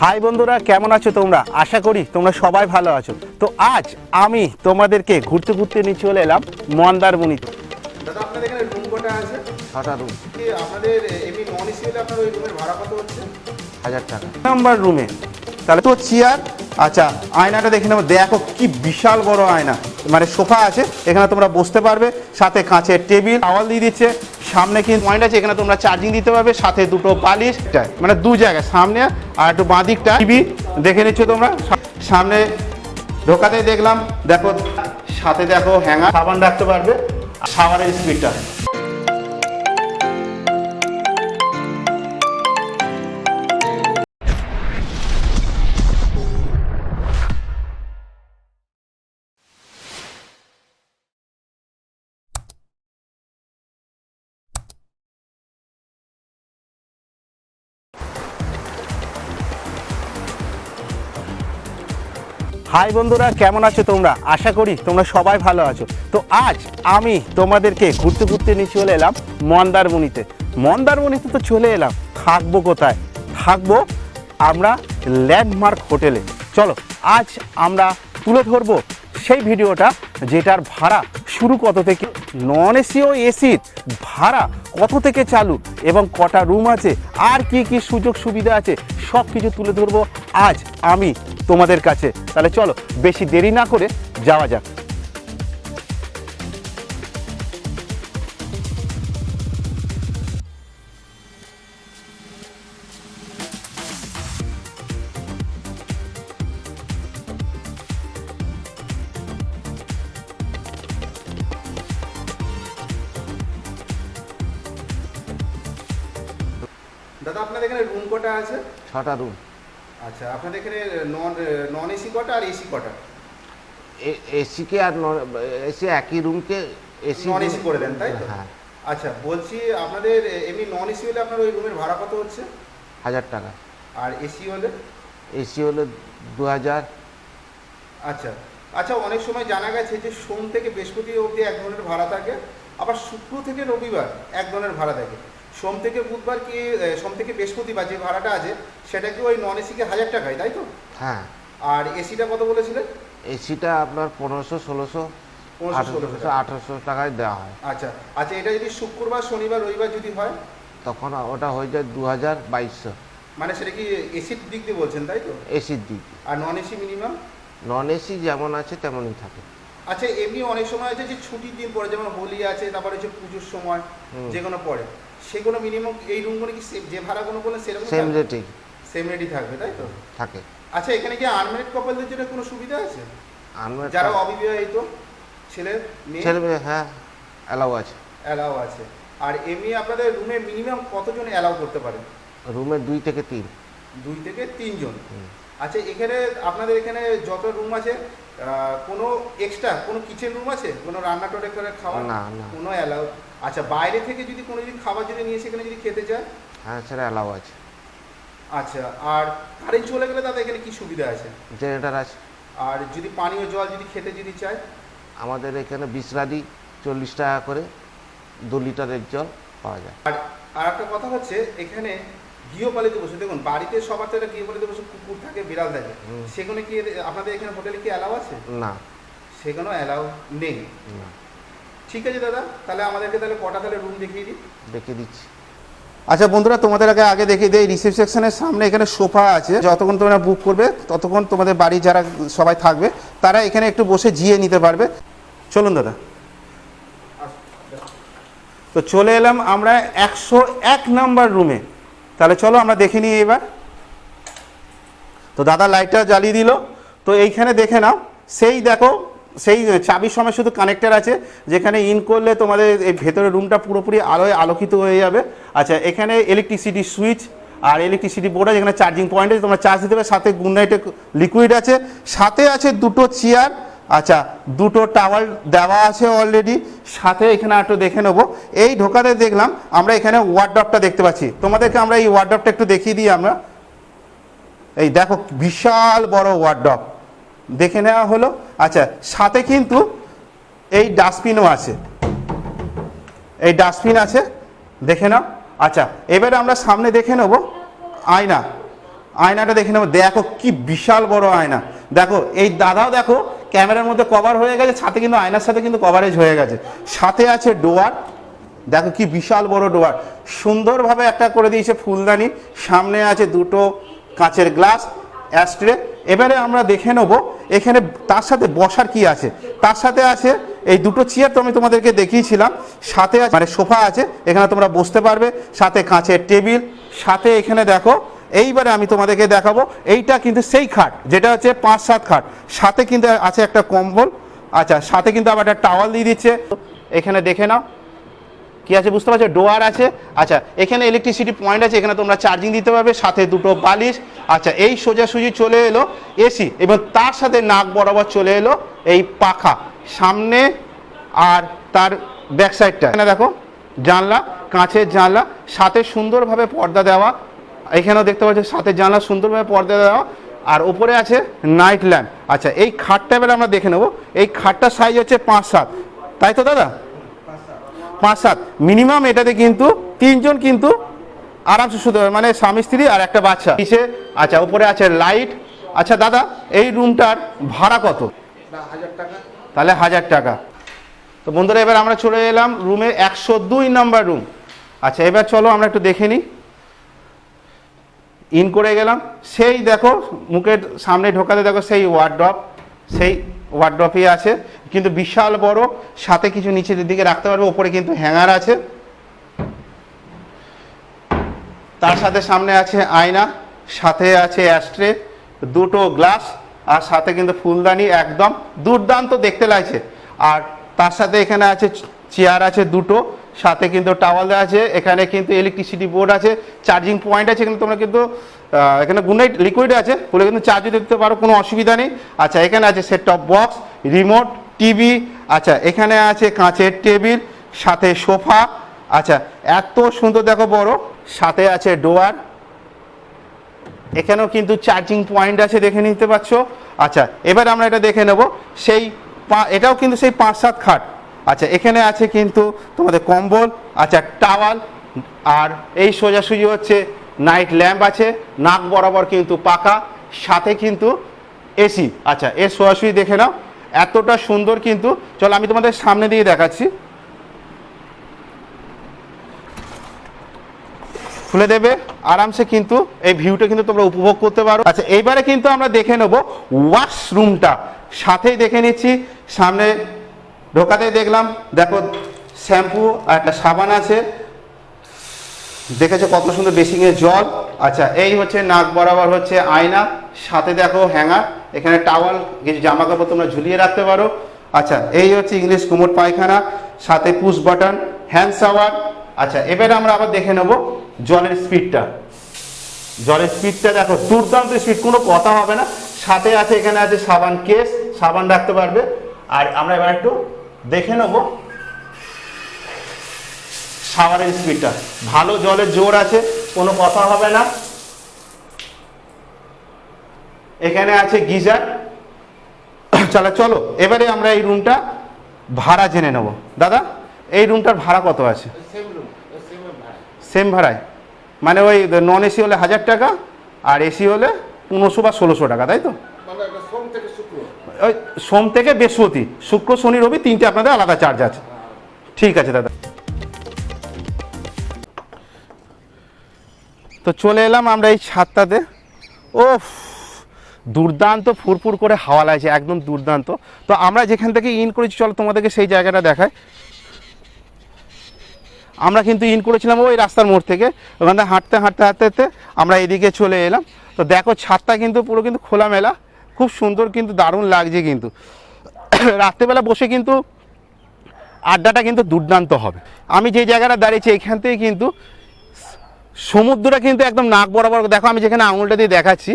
High বন্ধুরা কেমন আছো তোমরা? আশা করি তোমরা সবাই ভালো আছো। তো আজ আমি তোমাদেরকে ঘুরতে ঘুরতে নিয়ে চলে এলাম মন্দারমণিতে। দাদা আপনাদের এখানে রুম কটা আছে? ছটা রুম কি আপনাদের এমনি নন এসি হলে আপনার ওই রুমের ভাড়া কত হচ্ছে? হাজার টাকা। নাম্বার রুমে তাহলে তো চেয়ার আচ্ছা আয়নাটা দেখে নেব। দেখো কি বিশাল বড় আয়না। মানে সোফা আছে এখানে তোমরা বসতে পারবে। সাথে কাঁচের টেবিল আওয়াল দিয়ে দিচ্ছে। সামনে কিন্তু পয়েন্ট আছে এখানে তোমরা চার্জিং দিতে পারবে সাথে দুটো বালিশ মানে দু জায়গায় সামনে আর একটু বাঁ দিকটা। টিভি দেখে নিচ্ছ তোমরা সামনে ঢোকাতেই দেখলাম দেখো সাথে দেখো হ্যাঙ্গার সাবান রাখতে পারবে সাবানের স্পিডটা হাই বন্ধুরা, কেমন আছো তোমরা? আশা করি তোমরা সবাই ভালো আছো। তো আজ আমি তোমাদেরকে ঘুরতে ঘুরতে নিয়ে চলে এলাম মন্দারমণিতে। মন্দারমণিতে তো চলে এলাম, থাকব কোথায়? থাকব আমরা ল্যান্ডমার্ক হোটেলে। চলো, আজ আমরা তুলে ধরবো সেই ভিডিওটা যেটার ভাড়া শুরু কত থেকে নন এসি ও এসির ভাড়া কত থেকে চালু, এবং কটা রুম আছে, আর কি কি সুযোগ সুবিধা আছে সব কিছু তুলে ধরবো। আজ আমি তোমাদের কাছে। তাহলে চলো বেশি দেরি না করে যাওয়া যাক। দাদা আপনাদের এখানে রুম কটা আছে? ছটা রুম আচ্ছা আপনাদের এখানে নন নন এসি কটা আর এসি কটা? এসিকে আর নন এসি একই রুমকে এসি নন এসি করে দেন তাই তো? হ্যাঁ। আচ্ছা বলছি আপনাদের এমনি নন এসি হলে আপনার ওই রুমের ভাড়া কত হচ্ছে? হাজার টাকা। আর এসি হলে? এসি হলো দু হাজার আচ্ছা আচ্ছা অনেক সময় জানা গেছে যে সোম থেকে বৃহস্পতি অবধি এক ধরনের ভাড়া থাকে আবার শুক্র থেকে রবিবার এক ধরনের ভাড়া থাকে। সোম থেকে বুধবার কি সোম থেকে বৃহস্পতিবার যে ভাড়াটা আছে সেটা কি ওই নন এসিকে হাজার টাকায় তাই তো? হ্যাঁ। আর এসিটা কত বলেছিলেন? এসিটা আপনার পনেরোশো ষোলোশো পনেরোশো আঠারোশো টাকায় দেওয়া হয়। আচ্ছা আচ্ছা এটা যদি শুক্রবার শনিবার রবিবার যদি হয়? তখন ওটা হয়ে যায় দু হাজার বাইশশো। মানে সেটা কি এসির দিক দিয়ে বলছেন তাই তো? এসির দিক আর non AC minimum non AC যেমন আছে তেমনই থাকে। আচ্ছা এমনি অনেক সময় আছে যে ছুটির দিন পড়ে যেমন হোলি আছে তারপরে হচ্ছে পুজোর সময় যে কোনো পড়ে সেগুলো মিনিমাম এই রুমগুলো কি যে ভাড়াগুলো বলে সেরকম সেম রেটেই সেম রেটই থাকবে তাই তো? থাকে। আচ্ছা এখানে কি আনম্যারিড কাপলদের জন্য কোনো সুবিধা আছে? আনমেড যারা অবিবাহিত ছেলে মেয়ে? ছেলে মেয়ে হ্যাঁ অ্যালাউ আছে। অ্যালাউ আছে। আর এমনি আপনাদের রুমে মিনিমাম কতজন অ্যালাউ করতে পারে? রুমে দুই থেকে তিন। দুই থেকে তিনজন। আচ্ছা এখানে আপনাদের এখানে যত রুম আছে কোনো এক্সট্রা কোনো কিচেন রুম আছে? কোনো রান্না টোরে করে খাওয়া না। কোনো অ্যালাউ আচ্ছা বাইরে থেকে যদি কোনো যদি খাবার যদি নিয়ে সেখানে যদি খেতে চায়? হ্যাঁ সেটা অ্যালাউ আছে। আচ্ছা আর কারেন্ট চলে গেলে তাদের এখানে কি সুবিধা আছে? জেনারেটার আছে। আর যদি পানীয় জল যদি খেতে যদি চায়? আমাদের এখানে বিশ্রাদি চল্লিশ টাকা করে দু লিটারের জল পাওয়া যায়। আর আর একটা কথা হচ্ছে এখানে গৃহপালিত পশু দেখুন বাড়িতে সবার তো একটা গৃহপালিত পশু কুকুর থাকে বিড়াল থাকে। সেখানে কি আপনাদের এখানে হোটেলে কি অ্যালাউ আছে? না। সেখানেও অ্যালাউ নেই। না। ঠিক আছে দাদা, তাহলে আমাদেরকে তাহলে কটা তাহলে রুম দেখিয়ে দিই? দেখে দিচ্ছি। আচ্ছা বন্ধুরা, তোমাদের আগে আগে দেখিয়ে দিই রিসেপশনের সামনে এখানে সোফা আছে। যতক্ষণ তোমরা বুক করবে, ততক্ষণ তোমাদের বাড়ি যারা সবাই থাকবে, তারা এখানে একটু বসে জিয়ে নিতে পারবে। চলুন দাদা। তো চলে এলাম আমরা একশো এক নাম্বার রুমে তাহলে চলো আমরা দেখে নিই এবার। তো দাদা লাইটটা জ্বালিয়ে দিল। তো এইখানে দেখে নাও, সেই দেখো সেই চাবির সময় শুধু কানেক্টার আছে, যেখানে ইন করলে তোমাদের এই ভেতরের রুমটা পুরোপুরি আলোয় আলোকিত হয়ে যাবে। আচ্ছা এখানে ইলেকট্রিসিটি সুইচ আর ইলেকট্রিসিটি বোর্ড আছে, যেখানে চার্জিং পয়েন্ট আছে, তোমরা চার্জ দিতে পারবে সাথে গুড নাইটের লিকুইড আছে। সাথে আছে দুটো চেয়ার আচ্ছা দুটো টাওয়াল দেওয়া আছে অলরেডি সাথে এখানে একটু দেখে নেব। এই ঢোকাতে দেখলাম, আমরা এখানে ওয়ার্ডরপটা দেখতে পাচ্ছি। তোমাদেরকে আমরা এই ওয়ার্ডরপটা একটু দেখিয়ে দিই আমরা। এই দেখো, বিশাল বড় ওয়ার্ডরপ দেখে নেওয়া হলো। আচ্ছা সাথে কিন্তু এই ডাস্টবিনও আছে। এই ডাস্টবিন আছে, দেখে নাও। আচ্ছা এবারে আমরা সামনে দেখে নেব আয়না। আয়নাটা দেখে নেব। দেখো কি বিশাল বড় আয়না। দেখো, এই দাদাও দেখো ক্যামেরার মধ্যে কভার হয়ে গেছে, সাথে কিন্তু আয়নার সাথে কিন্তু কভারেজ হয়ে গেছে। সাথে আছে ডোয়ার। দেখো কি বিশাল বড় ডোয়ার। সুন্দরভাবে একটা করে দিয়েছে ফুলদানি। সামনে আছে দুটো কাঁচের গ্লাস, অ্যাস্ট্রে। এবারে আমরা দেখে নেব এখানে তার সাথে বসার কি আছে। তার সাথে আছে এই দুটো চেয়ার তো আমি তোমাদেরকে দেখিয়েছিলাম। সাথে আছে মানে সোফা আছে, এখানে তোমরা বসতে পারবে। সাথে কাঁচের টেবিল, সাথে এখানে দেখো, এইবারে আমি তোমাদেরকে দেখাবো, এইটা কিন্তু সেই খাট, যেটা হচ্ছে পাঁচ সাত খাট। সাথে কিন্তু আছে একটা কম্বল আচ্ছা সাথে কিন্তু আবার একটা টাওয়াল দিয়ে দিচ্ছে। এখানে দেখে নাও কি আছে বুঝতে পারছ? ডোয়ার আছে। আচ্ছা এখানে ইলেকট্রিসিটি পয়েন্ট আছে, এখানে তোমরা চার্জিং দিতে পারবে, সাথে দুটো বালিশ। আচ্ছা এই সোজাসুজি চলে এলো এসি এবং তার সাথে নাক বরাবর চলে এলো এই পাখা। সামনে আর তার ব্যাক সাইডটা এখানে দেখো, জানলা, কাঁচের জানলা, সাথে সুন্দরভাবে পর্দা দেওয়া। এখানেও দেখতে পাচ্ছ, সাথে জানলা, সুন্দরভাবে পর্দা দেওয়া। আর ওপরে আছে নাইট ল্যাম্প আচ্ছা এই খাটটা এবার আমরা দেখে নেব। এই খাটটার সাইজ হচ্ছে পাঁচ সাত। তাই তো, দাদা? পাঁচ, সাত। মিনিমাম এটাতে কিন্তু তিনজন কিন্তু আরামসে শুতে পারবে। মানে স্বামী, স্ত্রী আর একটা বাচ্চা। নিচে আচ্ছা উপরে আছে লাইট আচ্ছা দাদা, এই রুমটার ভাড়া কত? তাহলে হাজার টাকা। তো বন্ধুরা, এবার আমরা চলে এলাম রুমে একশো দুই নাম্বার রুম আচ্ছা এবার চলো আমরা একটু দেখে নিই। ইন করে গেলাম। সেই দেখো, মুখের সামনে ঢোকাতে দেখো, সেই ওয়ার্ড্রপ সেই ওয়ার্ড্রপই আছে, কিন্তু বিশাল বড়, সাথে কিছু নিচের দিকে রাখতে পারবে ওপরে কিন্তু হ্যাঙ্গার আছে। তার সাথে সামনে আছে আয়না, সাথে আছে অ্যাস্ট্রে দুটো গ্লাস আর সাথে কিন্তু ফুলদানি একদম দুর্দান্ত দেখতে লাগছে। আর তার সাথে এখানে আছে চেয়ার আছে দুটো সাথে কিন্তু টাওয়াল দেওয়া আছে, এখানে কিন্তু ইলেকট্রিসিটি বোর্ড আছে চার্জিং পয়েন্ট আছে এখানে তোমরা কিন্তু এখানে গুনাইট লিকুইড আছে বলে কিন্তু চার্জও দেখতে পারো, কোনো অসুবিধা নেই। আচ্ছা এখানে আছে set top box remote TV আচ্ছা এখানে আছে কাঁচের টেবিল, সাথে সোফা আচ্ছা এত সুন্দর দেখো বড়, সাথে আছে ডোয়ার, এখানেও কিন্তু চার্জিং পয়েন্ট আছে, দেখে নিতে পারছ। আচ্ছা এবার আমরা এটা দেখে নেব, সেই এটাও কিন্তু সেই পাঁচ সাত খাট। আচ্ছা এখানে আছে কিন্তু তোমাদের কম্বল আচ্ছা টাওয়াল, আর এই সোজাসুজি হচ্ছে নাইট ল্যাম্প আছে, নাক বরাবর কিন্তু পাকা সাথে কিন্তু এসি। আচ্ছা এর সোজাসুজি দেখে নাও, এতটা সুন্দর কিন্তু, চলো আমি তোমাদের সামনে দিয়ে দেখাচ্ছি। খুলে দেবে, আরামসে কিন্তু এই ভিউটা কিন্তু তোমরা উপভোগ করতে পারো। আচ্ছা এইবারে কিন্তু আমরা দেখে নেব ওয়াশরুমটা সাথেই দেখে নিচ্ছি, সামনে ঢোকাতেই দেখলাম, দেখো শ্যাম্পু আর একটা সাবান আছে। দেখেছ কত সুন্দর বেসিংয়ে জল? আচ্ছা এই হচ্ছে নাক বরাবর হচ্ছে আয়না, সাথে দেখো হ্যাঙ্গার, এখানে টাওয়াল কিছু জামা কাপড় তোমরা ঝুলিয়ে রাখতে পারো। আচ্ছা এই হচ্ছে ইংলিশ কুমোর পায়খানা, সাথে পুশ বাটন হ্যান্ড শাওয়ার আচ্ছা এবারে আমরা আবার দেখে নেব জলের স্পিডটা জলের স্পিডটা দেখো, দুর্দান্ত স্পিড কোনো কথা হবে না। সাথে আছে, এখানে আছে সাবান কেস সাবান রাখতে পারবে। আর আমরা এবার একটু দেখে নেব। শাওয়ারের স্পিডটা। ভালো জলের জোর আছে কোনো কথা হবে না। এখানে আছে গিজার। চলো চলো এবারে আমরা এই রুমটা ভাড়া জেনে নেব। দাদা এই রুমটার ভাড়া কত আছে? সেম ভাড়ায়। মানে ওই নন এসি হলে হাজার টাকা আর এসি হলে পনেরোশো বা ষোলোশো টাকা তাই তো? মানে সোম থেকে বৃহস্পতি, শুক্র, শনি, রবি তিনটে আপনাদের আলাদা চার্জ আছে। ঠিক আছে দাদা। তো চলে এলাম আমরা এই ছাদটাতে ও দুর্দান্ত ফুরফুর করে হাওয়া লাগছে, একদম দুর্দান্ত। তো আমরা যেখান থেকে ইন করেছি, চলো তোমাদেরকে সেই জায়গাটা দেখায় আমরা কিন্তু ইন করেছিলাম ওই রাস্তার মোড় থেকে, ওখান থেকে হাঁটতে হাঁটতে হাঁটতে হাঁটতে আমরা এদিকে চলে এলাম। তো দেখো, ছাদটা কিন্তু পুরো কিন্তু খোলামেলা। খুব সুন্দর কিন্তু দারুণ লাগছে কিন্তু। রাত্রেবেলা বসে কিন্তু আড্ডাটা কিন্তু দুর্দান্ত হবে। আমি যে জায়গাটা দাঁড়িয়েছি এখান থেকে কিন্তু সমুদ্রটা কিন্তু একদম নাক বরাবর, দেখো আমি যেখানে আঙুলটা দিয়ে দেখাচ্ছি।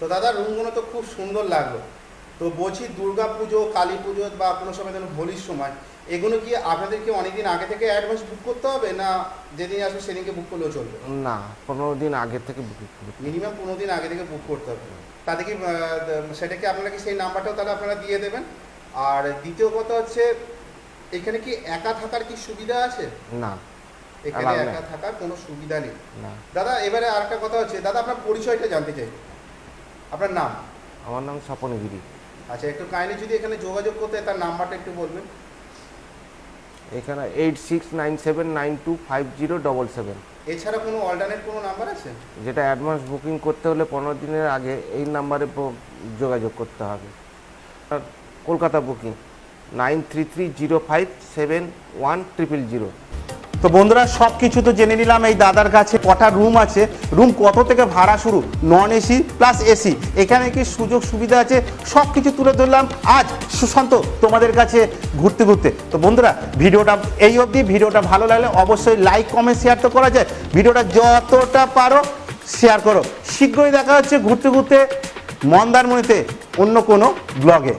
তো দাদা, রুমগুলো তো খুব সুন্দর লাগল। তো বলছি দুর্গা পুজো কালী পুজো বা কোনো সময় যেন হোলির সময় এগুলো কি আপনাদেরকে অনেকদিন আগে থেকে অ্যাডভান্স বুক করতে হবে না যেদিন আসবে সেদিনকে বুক করলেও চলবে? না পনেরো দিন আগে থেকে বুকিং করি মিনিমাম পনেরো দিন আগে থেকে বুক করতে হবে। তাতে কি সেটা কি আপনারা কি সেই নাম্বারটাও তাহলে আপনারা দিয়ে দেবেন? আর দ্বিতীয় কথা হচ্ছে এখানে কি একা থাকার কি সুবিধা আছে? না এখানে একা থাকার কোনো সুবিধা নেই। দাদা এবারে আর একটা কথা হচ্ছে দাদা আপনার পরিচয়টা জানতে চাই। আপনার নাম? আমার নাম স্বপনগিরি আচ্ছা একটু কাইন্ডলি যদি এখানে যোগাযোগ করতে তার নাম্বারটা একটু বলবেন। এখানে eight six nine seven nine two five zero double seven. এছাড়া কোনো অল্টারনেট কোনো নাম্বার আছে? যেটা অ্যাডভান্স বুকিং করতে হলে পনেরো দিনের আগে এই নাম্বারে যোগাযোগ করতে হবে। আর Kolkata booking nine three three zero five seven one triple zero তো বন্ধুরা সব কিছু তো জেনে নিলাম, এই দাদার কাছে কটা রুম আছে। রুম কত থেকে ভাড়া শুরু? নন এসি প্লাস এসি এখানে কি সুযোগ সুবিধা আছে? সব কিছু তুলে ধরলাম। আজ সুশান্ত তোমাদের কাছে ঘুরতে ঘুরতে। তো বন্ধুরা, ভিডিওটা এই অবধি। ভিডিওটা ভালো লাগলে অবশ্যই লাইক কমেন্ট শেয়ার তো করা যায়। ভিডিওটা যতটা পারো শেয়ার করো। শীঘ্রই দেখা হচ্ছে ঘুরতে ঘুরতে মন্দারমণিতে অন্য কোনো ব্লগে